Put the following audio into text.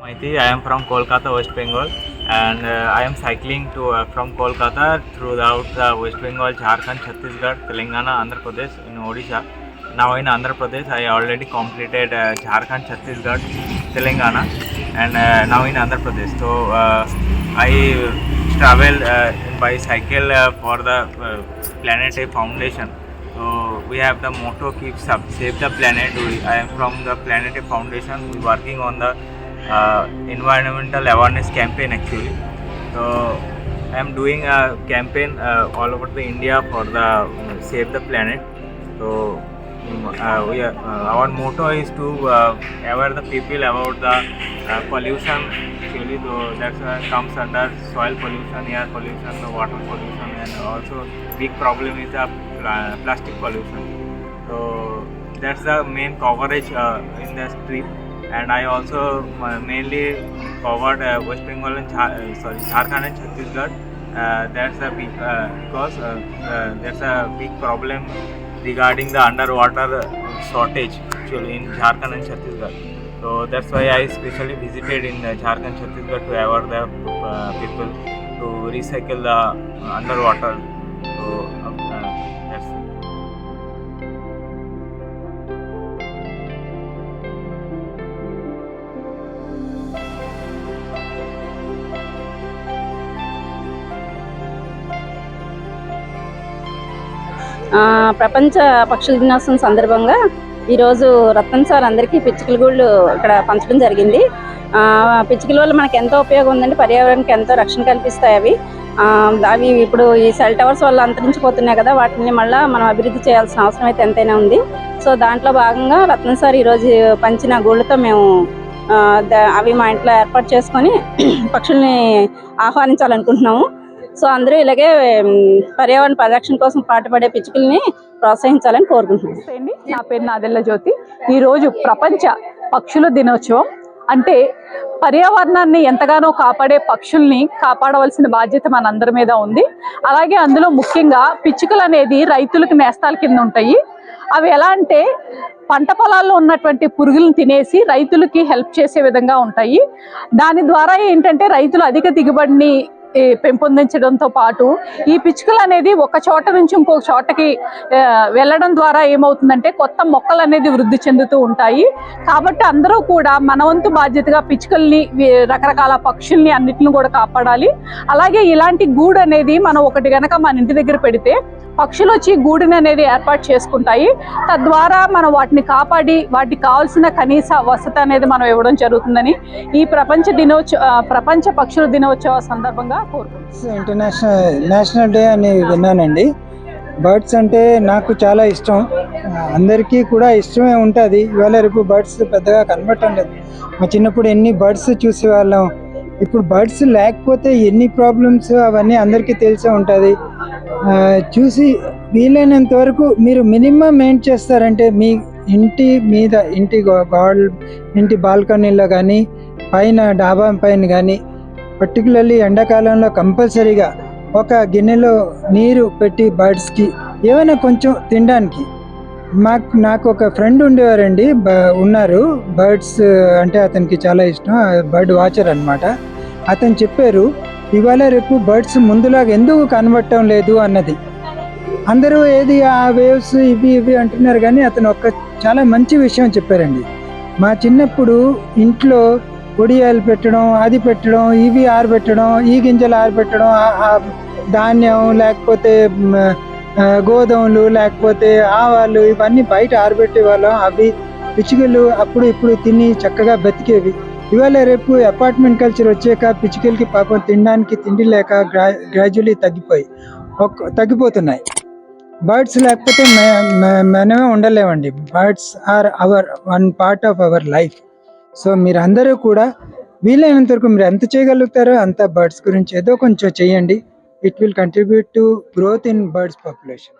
Maiti. I am from Kolkata, West Bengal, and uh, I am cycling to uh, from Kolkata throughout the West Bengal, Jharkhand, Chhattisgarh, Telangana, Andhra Pradesh, in Odisha. Now in Andhra Pradesh, I already completed uh, Jharkhand, Chhattisgarh, Telangana, and uh, now in Andhra Pradesh. So uh, I travel uh, by cycle uh, for the uh, Planet A Foundation. So we have the motto "Keep save the planet. We, I am from the Planet A Foundation. We working on the environmental awareness campaign actually. So I am doing a campaign uh, all over the India for the uh, save the planet. So uh, we are, uh, our motto is to uh, aware the people about the uh, pollution. Actually, so that uh, comes under soil pollution, air pollution, the water pollution, and also big problem is the pla- plastic pollution. So that's the main coverage uh, in the trip. And I also uh, mainly covered uh, West Bengal and Jha- uh, sorry Jharkhand and Chhattisgarh. Uh, that's a big uh, because uh, uh, there's a big problem regarding the underwater shortage actually in Jharkhand and Chhattisgarh. So that's why I specially visited in uh, Jharkhand, Chhattisgarh to aware the uh, people to recycle the underwater. So ప్రపంచ పక్షుల దినోత్సవం సందర్భంగా ఈరోజు Ratan sir అందరికీ పిచ్చుకల గూళ్ళు ఇక్కడ పంచడం జరిగింది. పిచ్చుకల వల్ల మనకు ఎంతో ఉపయోగం ఉందండి. పర్యావరణానికి ఎంతో రక్షణ కల్పిస్తాయి అవి. అవి ఇప్పుడు ఈ సెల్ టవర్స్ వల్ల అంతరించిపోతున్నాయి కదా వాటిని మళ్ళీ మనం అభివృద్ధి చేయాల్సిన అవసరం అయితే ఎంతైనా ఉంది. సో దాంట్లో భాగంగా రత్నం సార్ ఈరోజు పంచిన గూళ్ళతో మేము అవి మా ఇంట్లో ఏర్పాటు చేసుకొని పక్షుల్ని ఆహ్వానించాలనుకుంటున్నాము. సో అందరూ ఇలాగే పర్యావరణ పరిరక్షణ కోసం పాటుపడే పిచ్చుకల్ని ప్రోత్సహించాలని కోరుకుంటున్నాను. నా పేరు నాదెల్ల జ్యోతి. ఈరోజు ప్రపంచ పక్షుల దినోత్సవం. అంటే పర్యావరణాన్ని ఎంతగానో కాపాడే పక్షుల్ని కాపాడవలసిన బాధ్యత మనందరి మీద ఉంది. అలాగే అందులో ముఖ్యంగా పిచ్చుకలు అనేది రైతులకు నేస్తాల కింద ఉంటాయి. అవి ఎలా అంటే పంట పొలాల్లో ఉన్నటువంటి పురుగులను తినేసి రైతులకి హెల్ప్ చేసే విధంగా ఉంటాయి. దాని ద్వారా ఏంటంటే రైతులు అధిక దిగుబడిని పెంపొందించడంతో పాటు ఈ పిచ్చుకలు అనేది ఒక చోట నుంచి ఇంకొక చోటకి వెళ్ళడం ద్వారా ఏమవుతుందంటే కొత్త మొక్కలు అనేది వృద్ధి చెందుతూ ఉంటాయి. కాబట్టి అందరూ కూడా మన వంతు బాధ్యతగా పిచ్చుకల్ని రకరకాల పక్షుల్ని అన్నిటిని కూడా కాపాడాలి. అలాగే ఇలాంటి గూడు అనేది మనం ఒకటి గనక మన ఇంటి దగ్గర పెడితే పక్షులు వచ్చి గూడుని అనేది ఏర్పాటు చేసుకుంటాయి. తద్వారా మనం వాటిని కాపాడి వాటికి కావాల్సిన కనీస వసతి అనేది మనం ఇవ్వడం జరుగుతుందని ఈ ప్రపంచ దినోత్సవ ప్రపంచ పక్షుల దినోత్సవ సందర్భంగా కోరుకుంటున్నాను. ఇంటర్నేషనల్ నేషనల్ డే అని విన్నానండి. బర్డ్స్ అంటే నాకు చాలా ఇష్టం. అందరికీ కూడా ఇష్టమే ఉంటుంది. ఇవాళ రేపు బర్డ్స్ పెద్దగా కనబడటం లేదు. మా చిన్నప్పుడు ఎన్ని బర్డ్స్ చూసేవాళ్ళం. ఇప్పుడు బర్డ్స్ లేకపోతే ఎన్ని ప్రాబ్లమ్స్ అవన్నీ అందరికీ తెలిసే ఉంటుంది. చూసి వీలైనంత వరకు మీరు మినిమం ఏం చేస్తారంటే మీ ఇంటి మీద ఇంటి గోడ ఇంటి బాల్కనీలో కానీ పైన డాబా పైన కానీ పర్టికులర్లీ ఎండాకాలంలో కంపల్సరీగా ఒక గిన్నెలో నీరు పెట్టి బర్డ్స్కి ఏమైనా కొంచెం తినడానికి. మాకు నాకు ఒక ఫ్రెండ్ ఉండేవారండి బ ఉన్నారు. బర్డ్స్ అంటే అతనికి చాలా ఇష్టం బర్డ్ వాచర్ అన్నమాట. అతను చెప్పారు ఇవాళ రేపు బర్డ్స్ ముందులాగా ఎందుకు కనబడటం లేదు? అన్నది. అందరూ ఏది ఆ వేవ్స్ ఇవి ఇవి అంటున్నారు కానీ అతను ఒక చాలా మంచి విషయం చెప్పారండి. మా చిన్నప్పుడు ఇంట్లో ఒడియాలు పెట్టడం అది పెట్టడం ఇవి ఆరబెట్టడం ఈ గింజలు ఆరబెట్టడం ధాన్యం లేకపోతే గోధుమలు లేకపోతే ఆవాలు ఇవన్నీ బయట ఆరబెట్టే వాళ్ళం. అవి పిచ్చుకలు అప్పుడు ఇప్పుడు తిని చక్కగా బతికేవి. ఇవాళ రేపు అపార్ట్మెంట్ కల్చర్ వచ్చాక పిచ్చుకలకి పాపం తినడానికి తిండి లేక గ్రా గ్రాడ్యువలీ తగ్గిపోయి ఒక్క తగ్గిపోతున్నాయి. బర్డ్స్ లేకపోతే మే- మే- మనమే ఉండలేమండి. Birds are our one part of our life. So మీరు అందరూ కూడా వీలైనంత వరకు మీరు ఎంత చేయగలుగుతారో అంత బర్డ్స్ గురించి ఏదో కొంచెం చేయండి. It will contribute to growth in birds population